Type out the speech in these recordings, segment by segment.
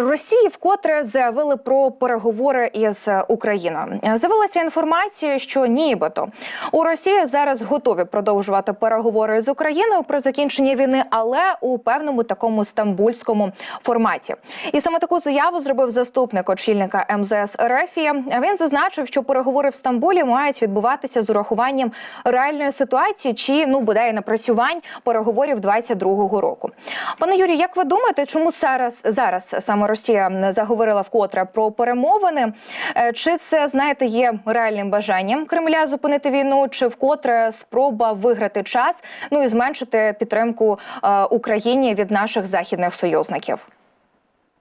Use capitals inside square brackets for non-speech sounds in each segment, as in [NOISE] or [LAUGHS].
Росії вкотре заявили про переговори із Україною. З'явилася інформація, що нібито у Росії зараз готові продовжувати переговори з Україною про закінчення війни, але у певному такому стамбульському форматі. І саме таку заяву зробив заступник очільника МЗС Рефія. Він зазначив, що переговори в Стамбулі мають відбуватися з урахуванням реальної ситуації чи ну бодай напрацювань переговорів 22-го року. Пане Юрію, як ви думаєте, чому зараз зараз саме Росія заговорила вкотре про перемовини? Е, Чи це знаєте є реальним бажанням Кремля зупинити війну, чи вкотре спроба виграти час, ну і зменшити підтримку е, Україні від наших західних союзників?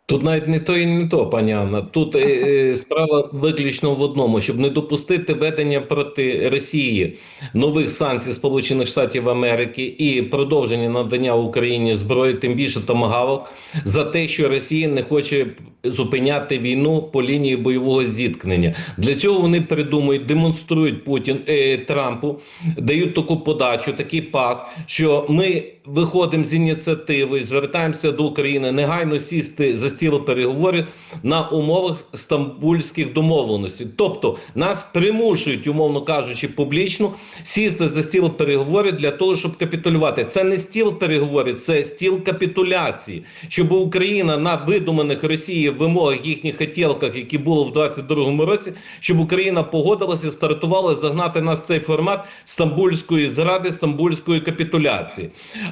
Тут навіть не то і не то, пані Анна. Тут е, е, [LAUGHS] справа виключно в одному, щоб не допустити ведення проти Росії нових санкцій Сполучених Штатів Америки і продовження надання Україні зброї, тим більше томагавок, за те, що Росія не хоче зупиняти війну по лінії бойового зіткнення. Для цього вони придумують, демонструють Путін е, Трампу, дають таку подачу, такий пас, що ми виходимо з ініціативи, звертаємося до України негайно сісти за стіл переговорів на умовах стамбульських домовленостей. Тобто нас примушують, умовно кажучи, публічно сісти за стіл переговорів для того, щоб капітулювати. Це не стіл переговорів, це стіл капітуляції, щоб Україна на видуманих Росії вимогах їхніх хотілках, які були в 22-му році, щоб Україна погодилася, стартувала загнати нас в цей формат стамбульської зради, стамбульської капітуляції.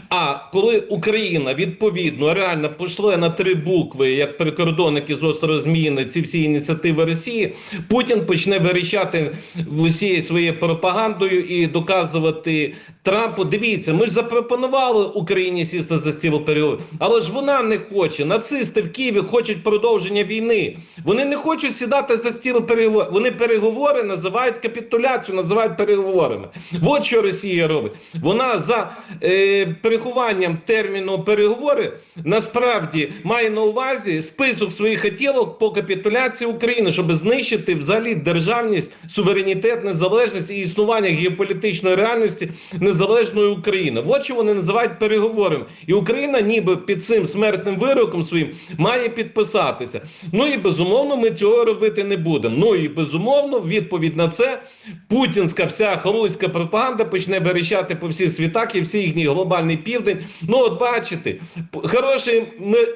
А коли Україна відповідно реально пошле на три букви, як прикордонники з острова Зміїни, ці всі ініціативи Росії, Путін почне вирішати в усією своєю пропагандою і доказувати Трампу. Дивіться, ми ж запропонували Україні сісти за стіл переговорів, але ж вона не хоче. Нацисти в Києві хочуть продовження війни. Вони не хочуть сідати за стіл переговорів. Вони переговори називають капітуляцію, називають переговорами. От що Росія робить. Вона за е, перехованням терміну переговори насправді має на увазі список своїх хотілок по капітуляції України, щоб знищити взагалі державність, суверенітет, незалежність і існування геополітичної реальності незалежної України. От що вони називають переговорами. І Україна, ніби під цим смертним вироком своїм, має підписатися. Ну і безумовно, ми цього робити не будемо. Ну і безумовно, відповідь на це путінська вся халуйська пропаганда почне верещати по всіх світах і всі їхній глобальний південь. Ну, от бачите, хороший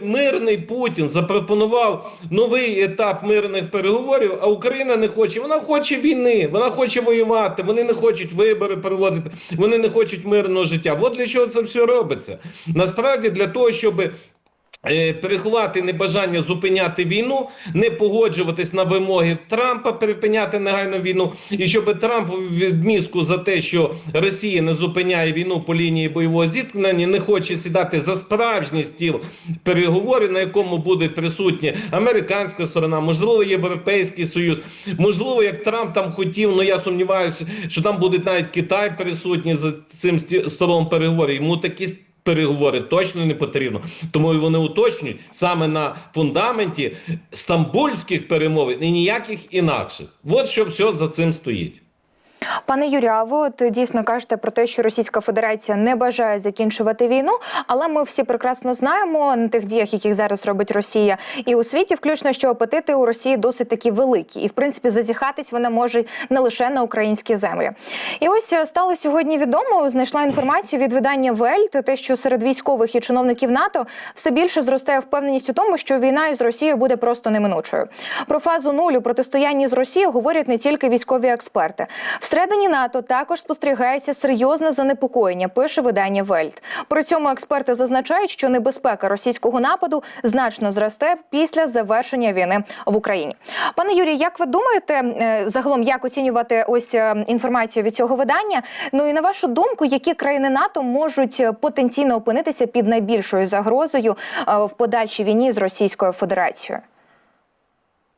мирний Путін запропонував новий етап мирних переговорів, а Україна не хоче. Вона хоче війни, вона хоче воювати. Вони не хочуть вибори проводити, вони не хочуть мирного життя. От для чого це все робиться. Насправді для того, щоб Переховати небажання зупиняти війну, не погоджуватись на вимоги Трампа, припиняти негайно війну, і щоб Трамп відмістку за те, що Росія не зупиняє війну по лінії бойового зіткнення, не хоче сідати за справжній стіл переговорів, на якому буде присутня американська сторона, можливо, Європейський Союз, можливо, як Трамп там хотів, але я сумніваюся, що там буде навіть Китай присутній за цим столом переговорів. Йому такі переговори точно не потрібно. Тому і вони уточнюють саме на фундаменті стамбульських перемовин і ніяких інакших. От що все за цим стоїть. Пане Юрію, а ви от дійсно кажете про те, що Російська Федерація не бажає закінчувати війну, але ми всі прекрасно знаємо на тих діях, яких зараз робить Росія, і у світі, включно що апетити у Росії досить такі великі, і в принципі зазіхатись вона може не лише на українські землі. І ось е, стало сьогодні відомо. Знайшла інформацію від видання Вельт, те, що серед військових і чиновників НАТО все більше зростає впевненість у тому, що війна із Росією буде просто неминучою. Про фазу нуль у протистоянні з Росією говорять не тільки військові експерти. Всередині НАТО також спостерігається серйозне занепокоєння. Пише видання Вельт. При цьому експерти зазначають, що небезпека російського нападу значно зросте після завершення війни в Україні. Пане Юрій, як ви думаєте, е, загалом як оцінювати ось е, інформацію від цього видання? Ну і на вашу думку, які країни НАТО можуть е, потенційно опинитися під найбільшою загрозою в подальшій війні з Російською Федерацією?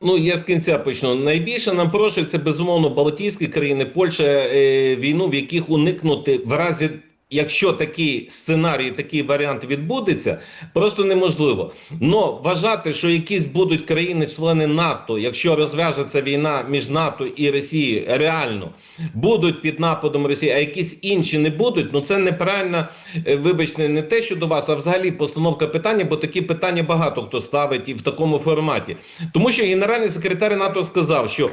Ну, я з кінця почну. Найбільше нам прошується безумовно Балтійські країни, Польща, е, війну, в яких уникнути в разі Якщо такий сценарій, такий варіант відбудеться, просто неможливо. Но вважати, що якісь будуть країни-члени НАТО, якщо розв'яжеться війна між НАТО і Росією, реально будуть під нападом Росії, а якісь інші не будуть. Ну це неправильно, е, вибачте, не те, що до вас, а взагалі постановка питання, бо такі питання багато хто ставить і в такому форматі. Тому що генеральний секретар НАТО сказав, що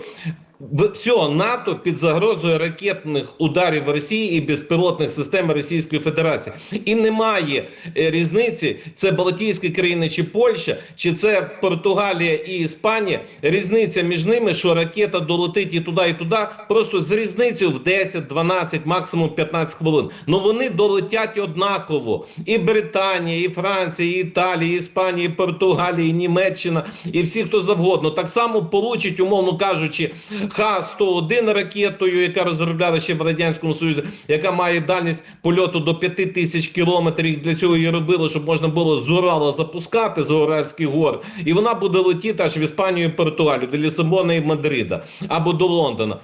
всього НАТО під загрозою ракетних ударів Росії і безпілотних систем Російської Федерації. І немає е, різниці, це Балтійські країни чи Польща, чи це Португалія і Іспанія. Різниця між ними, що ракета долетить і туди, і туди, просто з різницею в 10, 12, максимум 15 хвилин. Ну вони долетять однаково. І Британія, і Франція, і Італія, і Іспанія, і Португалія, і Німеччина, і всі, хто завгодно. Так само получать, умовно кажучи, Х-101 ракетою, яка розробляла ще в Радянському Союзі, яка має дальність польоту до 5 тисяч кілометрів. Для цього її робили, щоб можна було з Урала запускати з Уральських гор. І вона буде летіти аж в Іспанію і Португалію, до Лісабона і Мадрида або до Лондона.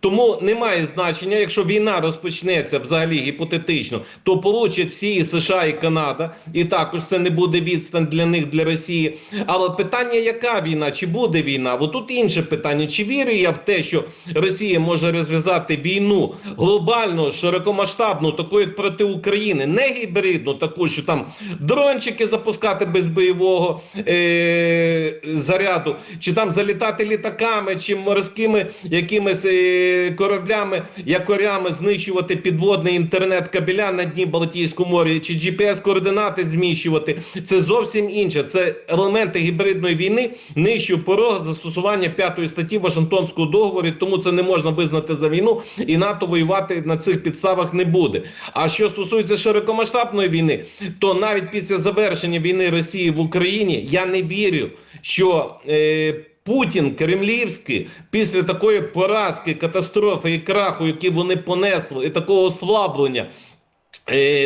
Тому немає значення, якщо війна розпочнеться взагалі гіпотетично, то получать всі і США і Канада, і також це не буде відстань для них, для Росії. Але питання, яка війна? Чи буде війна? От тут інше питання. Чи вірю я в те, що Росія може розв'язати війну глобальну, широкомасштабну, таку як проти України, не гібридну, таку, що там дрончики запускати без бойового е- заряду, чи там залітати літаками, чи морськими якимись е- кораблями, якорями знищувати підводний інтернет кабеля на дні Балтійського моря, чи GPS-координати зміщувати. Це зовсім інше. Це елементи гібридної війни, нижчу порога застосування п'ятої статті Вашингтонського договору, тому це не можна визнати за війну, і НАТО воювати на цих підставах не буде. А що стосується широкомасштабної війни, то навіть після завершення війни Росії в Україні я не вірю, що. Е, Путін кремлівський після такої поразки, катастрофи і краху, які вони понесли, і такого ослаблення е,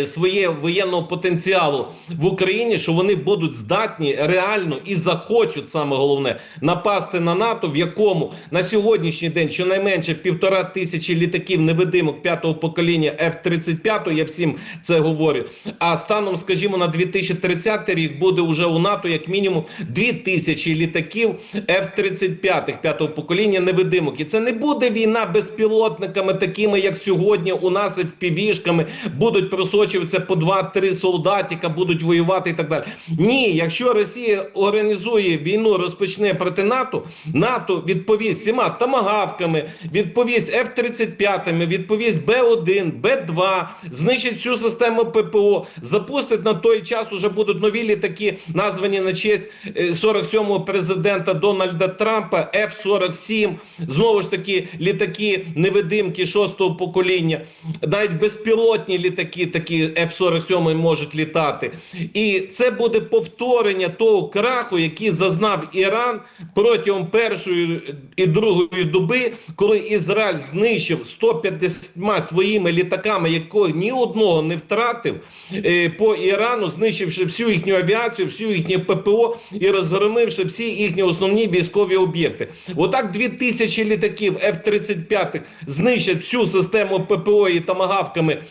своє воєнного потенціалу в Україні, що вони будуть здатні реально і захочуть саме головне напасти на НАТО, в якому на сьогоднішній день щонайменше півтора тисячі літаків невидимок п'ятого покоління F-35, я всім це говорю. А станом, скажімо, на 2030 рік буде уже у НАТО як мінімум дві тисячі літаків F-35 п'ятого покоління невидимок. І це не буде війна безпілотниками, такими як сьогодні. У нас і впівішками будуть просочуватися по 2-3 солдатика, будуть воювати і так далі. Ні, якщо Росія організує війну, розпочне проти НАТО, НАТО відповість всіма тамагавками, відповість F-35, відповість Б-1, Б-2, знищить всю систему ППО, запустить на той час уже будуть нові літаки, названі на честь е, 47-го президента Дональда Трампа, F-47, знову ж таки літаки невидимки шостого покоління, навіть безпілотні літаки, такі F-47 можуть літати. І це буде повторення того краху, який зазнав Іран протягом першої і другої доби, коли Ізраїль знищив 150 своїми літаками, якого ні одного не втратив е, по Ірану, знищивши всю їхню авіацію, всю їхнє ППО і розгромивши всі їхні основні військові об'єкти. Отак 2000 літаків F-35 знищать всю систему ППО і тамагавками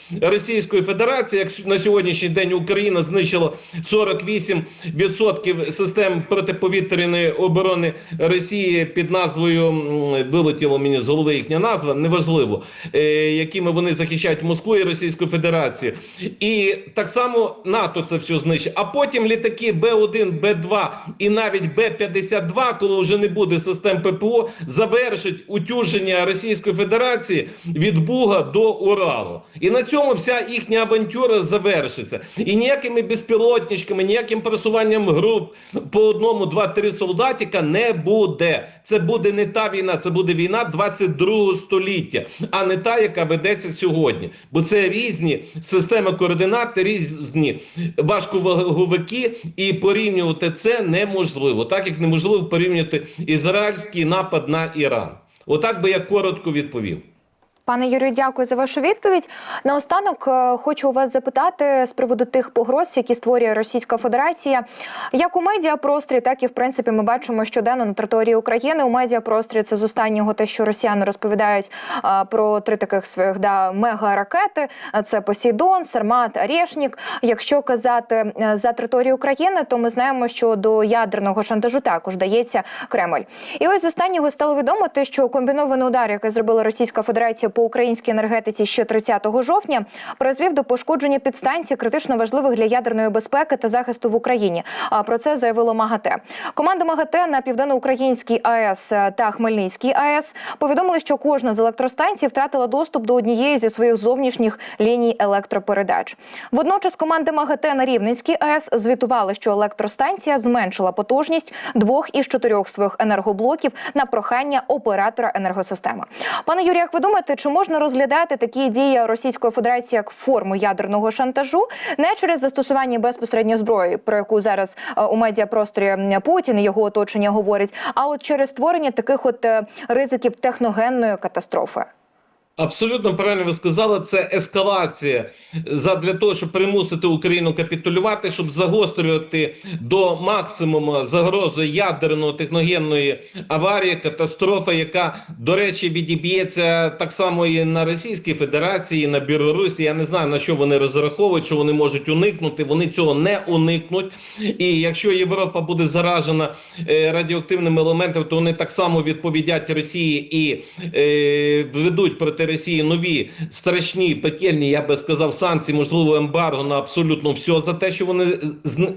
Російської Федерації. Як на сьогоднішній день Україна знищила 48% систем протиповітряної оборони Росії під назвою вилетіло мені з голови їхня назва, неважливо, е, якими вони захищають Москву і Російську Федерацію. І так само НАТО це все знищить. А потім літаки Б-1, Б-2 і навіть Б-52, коли вже не буде систем ППО, завершить утюження Російської Федерації від Буга до Уралу. І на цьому вся їхня авантюра завершиться. І ніякими безпілотничками, ніяким просуванням груп по одному, два-три солдатика не буде. Це буде не та війна, це буде війна 22 століття, а не та, яка ведеться сьогодні. Бо це різні системи координат, різні важковаговики, і порівнювати це неможливо, так як неможливо порівнювати ізраїльський напад на Іран. Отак би я коротко відповів. Пане Юрію, дякую за вашу відповідь. Наостанок е, хочу у вас запитати з приводу тих погроз, які створює Російська Федерація, як у медіапросторі, так і в принципі ми бачимо щоденно на території України. У медіапросторі це з останнього те, що росіяни розповідають е, про три таких своїх да мега-ракети. Це Посейдон, Сармат, Арєшнік. Якщо казати е, за територію України, то ми знаємо, що до ядерного шантажу також дається Кремль. І ось з останнього стало відомо те, що комбінований удар, який зробила Російська Федерація по українській енергетиці ще 30 жовтня, призвів до пошкодження підстанцій критично важливих для ядерної безпеки та захисту в Україні. А про це заявило МАГАТЕ. Команда МАГАТЕ на південноукраїнській АЕС та Хмельницькій АЕС повідомили, що кожна з електростанцій втратила доступ до однієї зі своїх зовнішніх ліній електропередач. Водночас команди МАГАТЕ на Рівненській АЕС звітували, що електростанція зменшила потужність двох із чотирьох своїх енергоблоків на прохання оператора енергосистеми. Пане Юрію, як ви думаєте, чи можна розглядати такі дії Російської Федерації як форму ядерного шантажу не через застосування безпосередньо зброї, про яку зараз е, у медіапросторі Путін і його оточення говорять, а от через створення таких от е, ризиків техногенної катастрофи? Абсолютно правильно ви сказали, це ескалація для того, щоб примусити Україну капітулювати, щоб загострювати до максимуму загрози ядерної техногенної аварії, катастрофи, яка, до речі, відіб'ється так само і на Російській Федерації, і на Білорусі. Я не знаю на що вони розраховують, що вони можуть уникнути. Вони цього не уникнуть. І якщо Європа буде заражена е, радіоактивними елементами, то вони так само відповідять Росії і е, ведуть проти Росії нові страшні, пекельні, я би сказав, санкції, можливо, ембарго на абсолютно все за те, що вони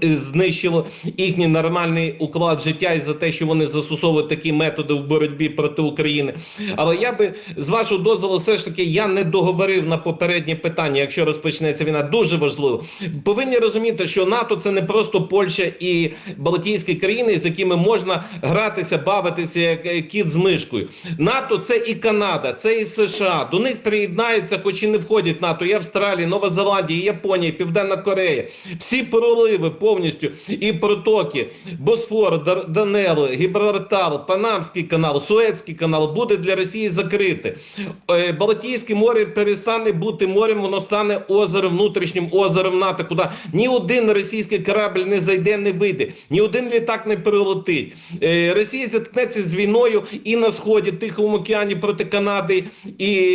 знищили їхній нормальний уклад життя, і за те, що вони застосовують такі методи в боротьбі проти України. Але я би з вашого дозволу, все ж таки, я не договорив на попереднє питання. Якщо розпочнеться війна, дуже важливо. Повинні розуміти, що НАТО це не просто Польща і Балтійські країни, з якими можна гратися, бавитися як кіт з мишкою. НАТО це і Канада, це і США. До них приєднаються, хоч і не входять НАТО, і Австралія, Нова Зеландія, і Японія, Південна Корея. Всі проливи повністю і протоки, Босфор, Данело, Гібралтар, Панамський канал, Суецький канал буде для Росії закрите. Е, Балтійське море перестане бути морем, воно стане озером, внутрішнім озером НАТО, куди ні один російський корабль не зайде, не вийде, ні один літак не прилетить. Е, Росія зіткнеться з війною і на сході Тихому океані проти Канади і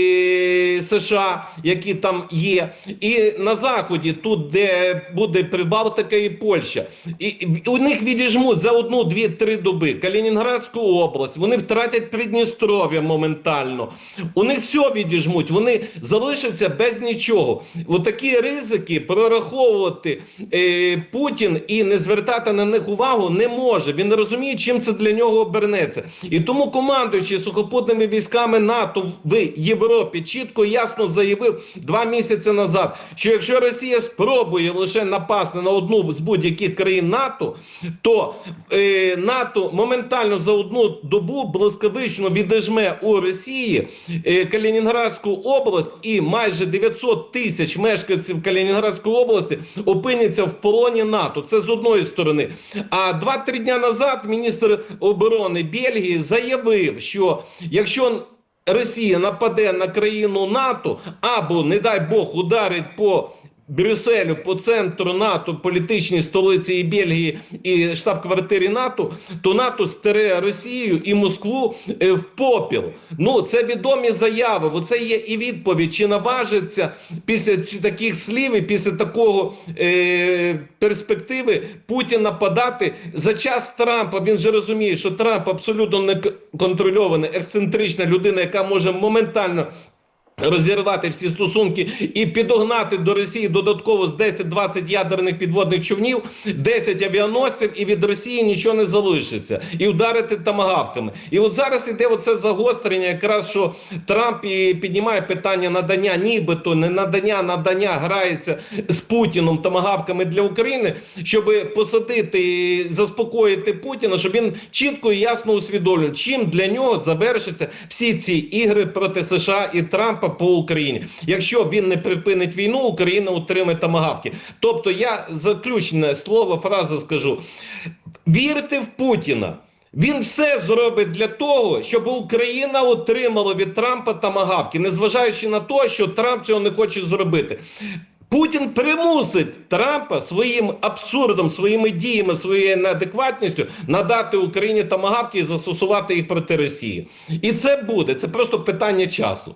США, які там є, і на заході, тут де буде Прибалтика і Польща. І у них відіжмуть за одну, дві, три доби Калінінградську область. Вони втратять Придністров'я моментально. У них все відіжмуть. Вони залишаться без нічого. Отакі ризики прораховувати е, Путін і не звертати на них увагу не може. Він не розуміє, чим це для нього обернеться. І тому командуючи сухопутними військами НАТО в Європі чітко і ясно заявив два місяці назад, що якщо Росія спробує лише напасти на одну з будь-яких країн НАТО, то е, НАТО моментально за одну добу блискавично відіжме у Росії е, Калінінградську область, і майже 900 тисяч мешканців Калінінградської області опиняться в полоні НАТО. Це з одної сторони. А два-три дня назад міністр оборони Бельгії заявив, що якщо Росія нападе на країну НАТО або, не дай Бог, ударить по Брюсселю, по центру НАТО, політичній столиці і Бельгії і штаб-квартирі НАТО, то НАТО стере Росію і Москву е, в попіл. Ну це відомі заяви. Бо це є і відповідь, чи наважиться після таких слів і після такого е, перспективи Путін нападати за час Трампа. Він же розуміє, що Трамп абсолютно не контрольований, ексцентрична людина, яка може моментально. Розірвати всі стосунки і підогнати до Росії додатково з 10-20 ядерних підводних човнів, 10 авіаносців, і від Росії нічого не залишиться, і ударити тамагавками. І от зараз іде оце загострення, якраз що Трамп і піднімає питання надання, нібито не надання, надання грається з Путіном тамагавками для України, щоб посадити і заспокоїти Путіна, щоб він чітко і ясно усвідомлював, чим для нього завершаться всі ці ігри проти США і Трампа по Україні. Якщо він не припинить війну, Україна отримає тамагавки. Тобто, я заключне слово, фразу скажу: вірте в Путіна. Він все зробить для того, щоб Україна отримала від Трампа тамагавки, незважаючи на те, що Трамп цього не хоче зробити. Путін примусить Трампа своїм абсурдом, своїми діями, своєю неадекватністю надати Україні тамагавки і застосувати їх проти Росії. І це буде. Це просто питання часу.